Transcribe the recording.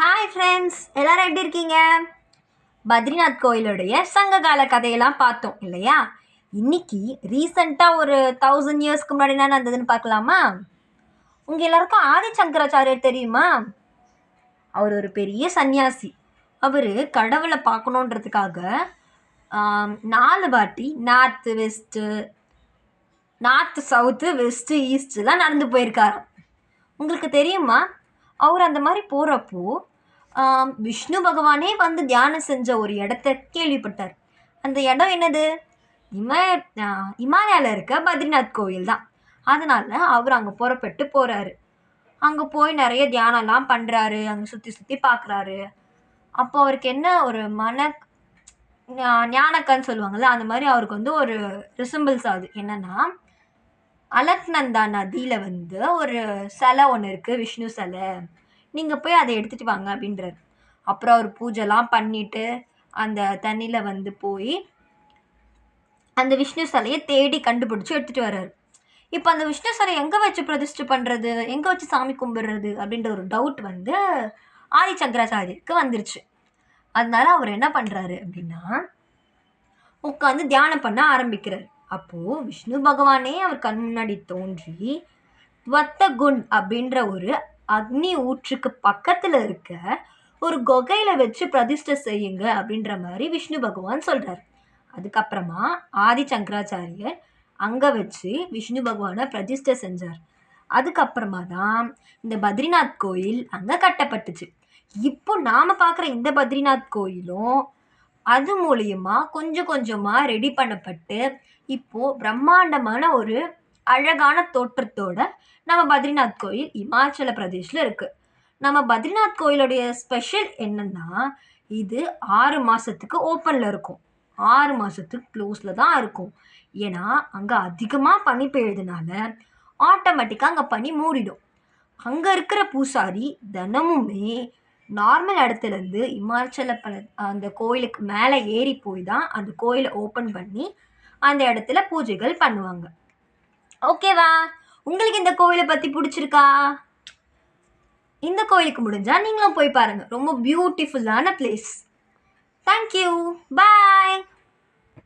Hi friends எல்லாரும் எப்படி இருக்கீங்க? பத்ரிநாத் கோயிலுடைய சங்ககால கதையெல்லாம் பார்த்தோம் இல்லையா? இன்னைக்கு ரீசண்டாக ஒரு தௌசண்ட் இயர்ஸ்க்கு முன்னாடி என்ன நடந்ததுன்னு பார்க்கலாமா? உங்கள் எல்லாருக்கும் ஆதி சங்கராச்சாரியர் தெரியுமா? அவர் ஒரு பெரிய சன்னியாசி. அவர் கடவுளை பார்க்கணுன்றதுக்காக நாலு வாட்டி north west north south west ஈஸ்ட்லாம் நடந்து போயிருக்காராம். உங்களுக்கு தெரியுமா? அவர் அந்த மாதிரி போகிறப்போ விஷ்ணு பகவானே வந்து தியானம் செஞ்ச ஒரு இடத்த கேள்விப்பட்டார். அந்த இடம் என்னது? இம இமாலயாவில் இருக்க பத்ரிநாத் கோயில் தான். அதனால் அவர் அங்கே புறப்பட்டு போகிறாரு அங்கே போய் நிறைய தியானம்லாம் பண்ணுறாரு அங்கே சுற்றி சுற்றி பார்க்குறாரு அப்போ அவருக்கு என்ன ஒரு மன ஞானக்கன்னு சொல்லுவாங்கள்ல அந்த மாதிரி அவருக்கு வந்து ஒரு ரிசம்பிள்ஸ் ஆகுது. என்னென்னா அலக்நந்தா நதியில் வந்து ஒரு சிலை ஒன்று இருக்குது விஷ்ணு சிலை. நீங்கள் போய் அதை எடுத்துகிட்டு வாங்க அப்படின்றாரு. அப்புறம் அவர் பூஜைலாம் பண்ணிவிட்டு அந்த தண்ணியில் வந்து போய் அந்த விஷ்ணு சிலையை தேடி கண்டுபிடிச்சி எடுத்துகிட்டு வர்றாரு. இப்போ அந்த விஷ்ணு சிலை எங்கே வச்சு பிரதிஷ்டை பண்ணுறது எங்கே வச்சு சாமி கும்பிடுறது? அப்படின்ற ஒரு டவுட் வந்து ஆதி சங்கராச்சாரியருக்கு வந்துருச்சு. அதனால அவர் என்ன பண்ணுறாரு அப்படின்னா உட்காந்து தியானம் பண்ண ஆரம்பிக்கிறார். அப்போது விஷ்ணு பகவானே அவர் கண் முன்னாடி தோன்றி துவத்தகுண்ட் அப்படின்ற ஒரு அக்னி ஊற்றுக்கு பக்கத்தில் இருக்க ஒரு குகையில் வச்சு பிரதிஷ்டை செய்யுங்க அப்படின்ற மாதிரி விஷ்ணு பகவான் சொல்கிறார் அதுக்கப்புறமா ஆதி சங்கராச்சாரியர் அங்கே வச்சு விஷ்ணு பகவானை பிரதிஷ்டை செஞ்சார். அதுக்கப்புறமா தான் இந்த பத்ரிநாத் கோயில் அங்கே கட்டப்பட்டுச்சு. இப்போ நாம் பார்க்குற இந்த பத்ரிநாத் கோயிலும் அது மூலியமாக கொஞ்சம் கொஞ்சமாக ரெடி பண்ணப்பட்டு இப்போது பிரம்மாண்டமான ஒரு அழகான தோற்றத்தோட நம்ம பத்ரிநாத் கோயில் இமாச்சல பிரதேஷில் இருக்குது நம்ம பத்ரிநாத் கோயிலுடைய ஸ்பெஷல் என்னன்னா இது ஆறு மாதத்துக்கு ஓப்பனில் இருக்கும். ஆறு மாதத்துக்கு க்ளோஸில் தான் இருக்கும். ஏன்னா அங்கே அதிகமாக பனி பெய்யுறதுனால ஆட்டோமேட்டிக்காக அங்கே பனி மூடிடும். அங்கே இருக்கிற பூசாரி தினமுமே நார்மல் இடத்துலேருந்து இமாச்சல பல அந்த கோயிலுக்கு மேலே ஏறி போய் தான் அந்த கோயிலை ஓப்பன் பண்ணி அந்த இடத்துல பூஜைகள் பண்ணுவாங்க. ஓகேவா? உங்களுக்கு இந்த கோவிலை பற்றி பிடிச்சிருக்கா? இந்த கோயிலுக்கு முடிஞ்சால் நீங்களும் போய் பாருங்கள் ரொம்ப பியூட்டிஃபுல்லான பிளேஸ் தேங்க்யூ பாய்